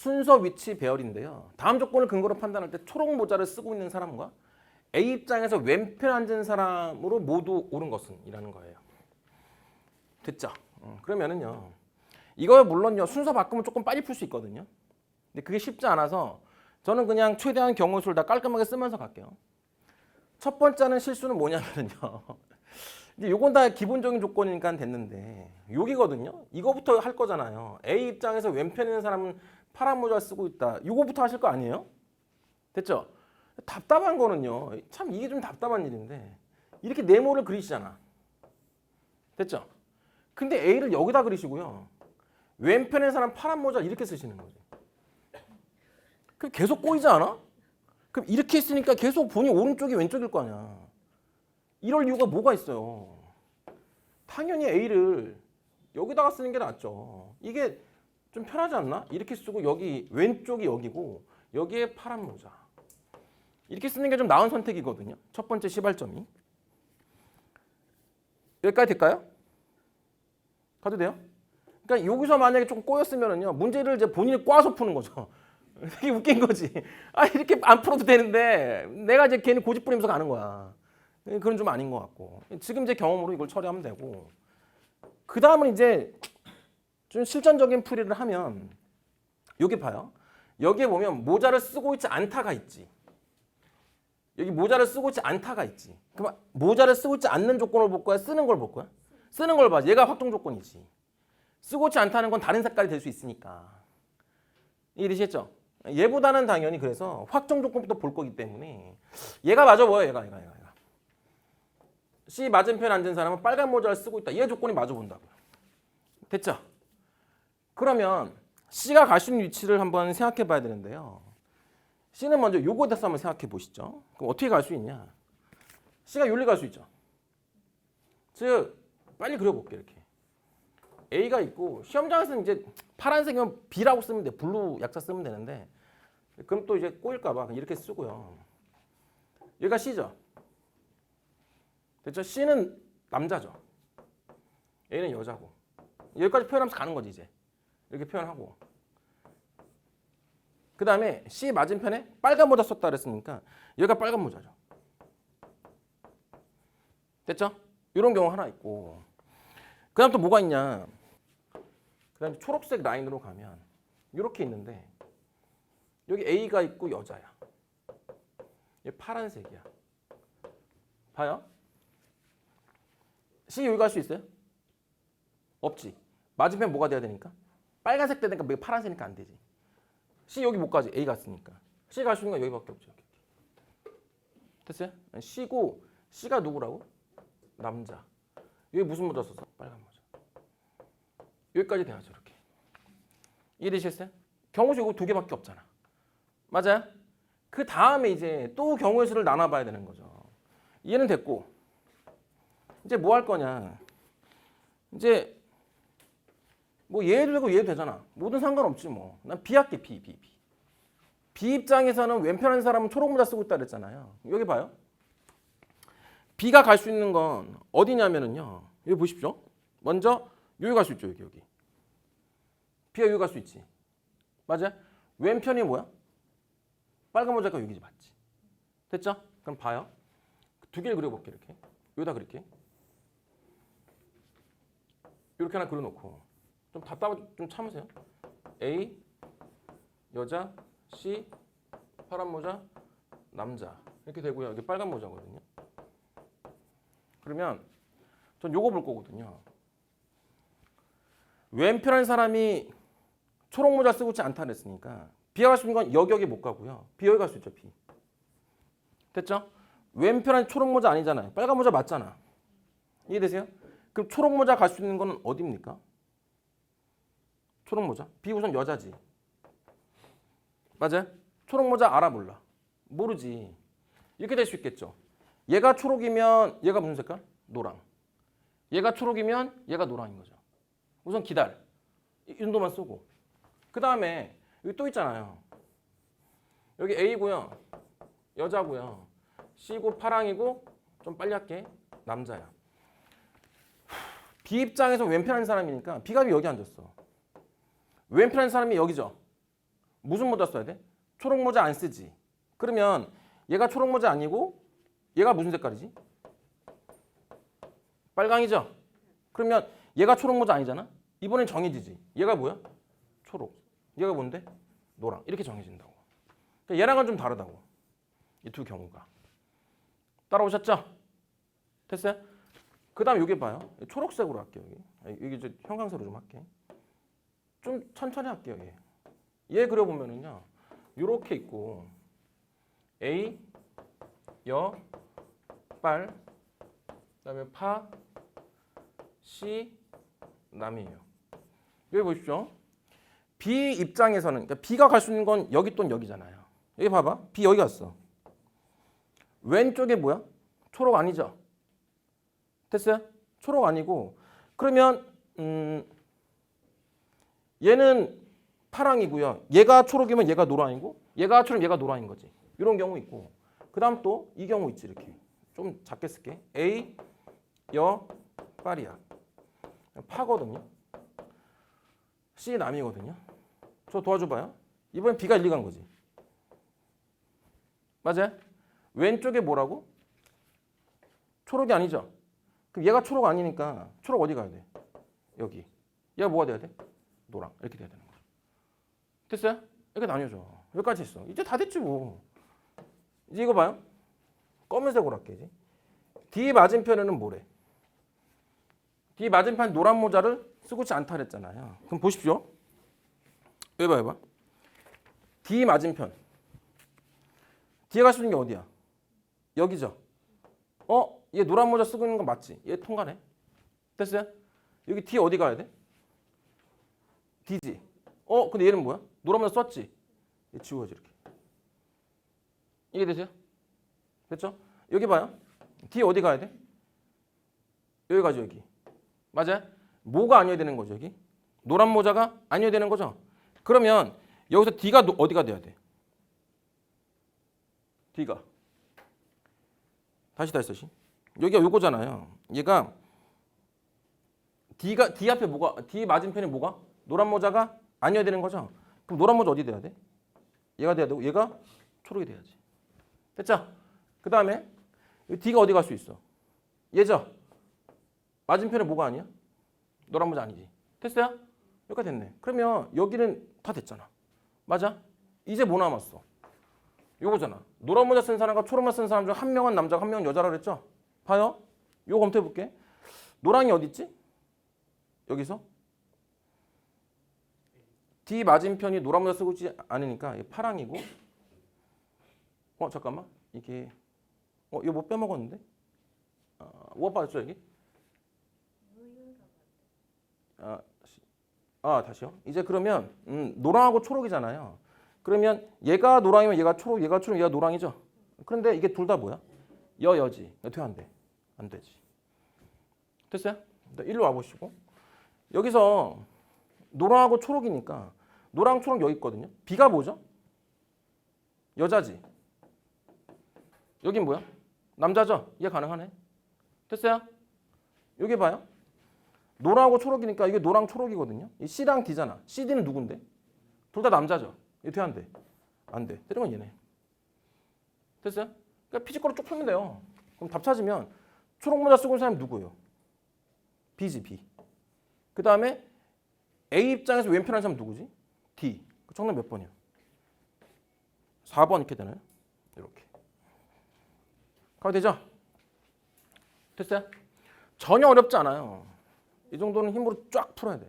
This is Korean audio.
순서 위치 배열인데요. 다음 조건을 근거로 판단할 때 초록 모자를 쓰고 있는 사람과 A 입장에서 왼편 앉은 사람으로 모두 옳은 것은 이라는 거예요. 됐죠? 어, 그러면은요. 이거 물론요 순서 바꾸면 조금 빨리 풀 수 있거든요. 근데 그게 쉽지 않아서 저는 그냥 최대한 경우 수를 다 깔끔하게 쓰면서 갈게요. 첫 번째는 실수는 뭐냐면요. 이제 요건 다 기본적인 조건이니까 됐는데 여기거든요. 이거부터 할 거잖아요. A 입장에서 왼편에 있는 사람은 파란 모자 쓰고 있다. 이거부터 하실 거 아니에요? 됐죠? 답답한 거는요. 참 이게 좀 답답한 일인데 이렇게 네모를 그리시잖아. 됐죠? 근데 A를 여기다 그리시고요. 왼편에 사람 파란 모자 이렇게 쓰시는 거지. 그럼 계속 꼬이지 않아? 그럼 이렇게 했으니까 계속 본이 오른쪽이 왼쪽일 거 아니야. 이럴 이유가 뭐가 있어요? 당연히 A를 여기다가 쓰는 게 낫죠. 이게 좀 편하지 않나? 이렇게 쓰고 여기 왼쪽이 여기고 여기에 파란 모자. 이렇게 쓰는 게 좀 나은 선택이거든요. 첫 번째 시발점이. 여기까지 될까요? 가도 돼요? 그러니까 여기서 만약에 조금 꼬였으면은요 문제를 이제 본인이 꽈서 푸는 거죠. 되게 웃긴 거지. 아 이렇게 안 풀어도 되는데 내가 이제 괜히 고집 부리면서 가는 거야. 그건 좀 아닌 것 같고 지금 제 경험으로 이걸 처리하면 되고 그 다음은 이제 좀 실전적인 풀이를 하면 여기 봐요. 여기에 보면 모자를 쓰고 있지 않다가 있지. 여기 모자를 쓰고 있지 않다가 있지. 그럼 모자를 쓰고 있지 않는 조건을 볼 거야? 쓰는 걸 볼 거야? 쓰는 걸 봐. 얘가 확정 조건이지. 쓰고 있지 않다는 건 다른 색깔이 될 수 있으니까. 이해되시겠죠? 얘보다는 당연히 그래서 확정 조건부터 볼 거기 때문에 얘가 맞아 보여. 얘가 얘가 얘가. 얘가. C 맞은편 앉은 사람은 빨간 모자를 쓰고 있다. 얘 조건이 맞아 본다고요. 됐죠? 그러면 C가 갈 수 있는 위치를 한번 생각해 봐야 되는데요. C는 먼저 요거에 대해서 한번 생각해 보시죠. 그럼 어떻게 갈 수 있냐? C가 여기 갈수 있죠. 즉 빨리 그려볼게 이렇게. A가 있고 시험장에서는 이제 파란색이면 B라고 쓰면 돼. 블루 약자 쓰면 되는데 그럼 또 이제 꼬일까 봐 이렇게 쓰고요. 여기가 C죠. 됐죠? C는 남자죠. A는 여자고. 여기까지 표현하면서 가는 거지 이제. 이렇게 표현하고. 그 다음에 C 맞은편에 빨간 모자 썼다 그랬으니까 여기가 빨간 모자죠. 됐죠? 이런 경우 하나 있고. 그 다음 또 뭐가 있냐. 그 다음에 초록색 라인으로 가면 이렇게 있는데 여기 A가 있고 여자야. 얘 파란색이야. 봐요. C 여기 갈 수 있어요? 없지. 맞은편 뭐가 돼야 되니까? 빨간색 되니까 뭐 파란색이니까 안 되지. C 여기 못 가지. A 갔으니까. C 갈 수 있는 건 여기밖에 없죠. 됐어요? C고 C가 누구라고? 남자. 여기 무슨 모자 썼어? 빨간 모자. 여기까지 돼야죠. 이렇게. 이해되셨어요? 경우수 이거 두 개밖에 없잖아. 맞아요? 그 다음에 이제 또 경우의 수를 나눠봐야 되는 거죠. 얘는 됐고 이제 뭐 할 거냐? 이제 뭐 얘도 되고 얘도 되잖아. 뭐든 상관없지 뭐. 난 B 할게 B, B, B. B 입장에서는 왼편 한 사람은 초록 모자 쓰고 있다 그랬잖아요. 여기 봐요. B가 갈 수 있는 건 어디냐면은요. 여기 보십시오. 먼저 여기 갈 수 있죠. 여기 여기. B가 여기 갈 수 있지. 맞아요? 왼편이 뭐야? 빨간 모자가 여기지 맞지. 됐죠? 그럼 봐요. 두 개를 그려볼게 이렇게. 여기다 그릴게. 이렇게 하나 그려놓고 좀 답답해 좀 참으세요. A 여자 C 파란 모자 남자 이렇게 되고요. 여기 빨간 모자거든요. 그러면 전 요거 볼 거거든요. 왼편한 사람이 초록 모자 쓰고 있지 않다 그랬으니까 수 있는 건 여기 못 가고요. B 여기 갈 수 있죠. B. 됐죠? 왼편한 초록 모자 아니잖아요. 빨간 모자 맞잖아. 이해되세요? 그럼 초록 모자 갈 수 있는 건 어디입니까? 초록 모자. B 우선 여자지. 맞아요? 초록 모자 알아 몰라? 모르지. 이렇게 될 수 있겠죠. 얘가 초록이면 얘가 무슨 색깔? 노랑. 얘가 초록이면 얘가 노랑인 거죠. 우선 기다려. 이 정도만 쓰고. 그 다음에 여기 또 있잖아요. 여기 A고요. 여자고요. C고 파랑이고 좀 빨리 할게. 남자야. B 입장에서 왼편 한 사람이니까 B가 왜 여기 앉았어? 왼편 한 사람이 여기죠. 무슨 모자 써야 돼? 초록 모자 안 쓰지. 그러면 얘가 초록 모자 아니고 얘가 무슨 색깔이지? 빨강이죠. 그러면 얘가 초록 모자 아니잖아. 이번엔 정해지지. 얘가 뭐야? 초록. 얘가 뭔데? 노랑. 이렇게 정해진다고. 그러니까 얘랑은 좀 다르다고. 이 두 경우가. 따라오셨죠? 됐어요? 그 다음 여기 봐요. 초록색으로 할게요. 여기. 여기 이제 형광색으로 좀 할게. 좀 천천히 할게요. 얘, 얘 그려보면은요. 요렇게 있고 A, 여, 빨, 그다음에 파, C, 남이에요. 여기 보십시오. B 입장에서는 그러니까 B가 갈 수 있는 건 여기 또는 여기잖아요. 여기 봐봐. B 여기 갔어. 왼쪽에 뭐야? 초록 아니죠? 됐어요? 초록 아니고 그러면 음, 얘는 파랑이고요. 얘가 초록이면 얘가 노랑이고 얘가 초록 얘가 노랑인 거지. 이런 경우 있고 그다음 또 이 경우 있지 이렇게 좀 작게 쓸게. A 여 빨이야. 파거든요. C 남이거든요. 저 도와줘봐요. 이번엔 B가 1, 2간 거지. 맞아요? 왼쪽에 뭐라고? 초록이 아니죠? 그럼 얘가 초록 아니니까 초록 어디 가야 돼? 여기. 얘가 뭐가 돼야 돼? 노랑. 이렇게 돼야 되는 거죠. 됐어요? 이렇게 나뉘어져. 여기까지 했어. 이제 다 됐지 뭐. 이제 이거 봐요. 할게 이제. D 맞은편에는 뭐래? D 맞은편 노란 모자를 쓰고 있지 않다 그랬잖아요. 그럼 보십시오. 여기 봐, 여기 봐. D 맞은편. D에 갈 수 있는 게 어디야? 여기죠. 어? 얘 노란 모자 쓰고 있는 거 맞지? 얘 통과네. 됐어요? 여기 D 어디 가야 돼? D지. 어? 근데 얘는 뭐야? 노란 모자 썼지? 얘 지워야지 이렇게. 이게 되세요? 됐죠? 여기 봐요. D 어디 가야 돼? 여기 가죠 여기. 맞아요? 뭐가 아니어야 되는 거죠 여기? 노란 모자가 아니어야 되는 거죠? 그러면 여기서 D가 노- 어디가 돼야 돼? D가 다시 다시 다시 여기가 요거잖아요. 얘가 D가 D 앞에 뭐가 D 맞은편에 뭐가 노란 모자가 아니어야 되는 거죠. 그럼 노란 모자 어디 돼야 돼? 얘가 돼야 되고 얘가 초록이 돼야지. 됐죠? 그 다음에 D가 어디 갈 수 있어? 얘죠? 맞은편에 뭐가 아니야? 노란 모자 아니지. 됐어요? 여기까지 됐네. 그러면 여기는 다 됐잖아. 맞아? 이제 뭐 남았어? 요거잖아. 노란 모자 쓴 사람과 초록 모자 쓴 사람 중 한 명은 남자고 한 명은 여자라 그랬죠? 봐요. 요거 검토해 볼게. 노랑이 어디 있지? 여기서 D 맞은편이 노란 모자 쓰고 있지 않으니까 파랑이고. 어 잠깐만 이게 어 이거 뭐 빼먹었는데? 어, 뭐 빠졌죠 여기? 아, 다시. 아 다시요. 이제 그러면 음, 노랑하고 초록이잖아요. 그러면 얘가 노랑이면 얘가 초록, 얘가 초록, 얘가 노랑이죠. 그런데 이게 둘 다 뭐야? 여 여지. 어떻게 안 돼? 안 되지. 됐어요? 일로 와 보시고 여기서 노랑하고 초록이니까 노랑, 초록 여기 있거든요. B가 뭐죠? 여자지. 여긴 뭐야? 남자죠? 이해 가능하네. 됐어요? 여기 봐요. 노랑하고 초록이니까 이게 노랑 초록이거든요. 이 C랑 D잖아. CD는 누군데? 둘 다 남자죠. 이게 돼안 돼? 안 돼. 건 얘네. 됐어요? 그러니까 피지컬을 쭉 풀면 돼요. 그럼 답 찾으면 초록 모자 쓰고 있는 사람이 누구예요? B지 B. 그 다음에 A 입장에서 왼편한 사람 누구지? D. 그 정답 몇 번이야? 4번 이렇게 되나요? 이렇게. 가면 되죠? 됐어요? 전혀 어렵지 않아요. 이 정도는 힘으로 쫙 풀어야 돼.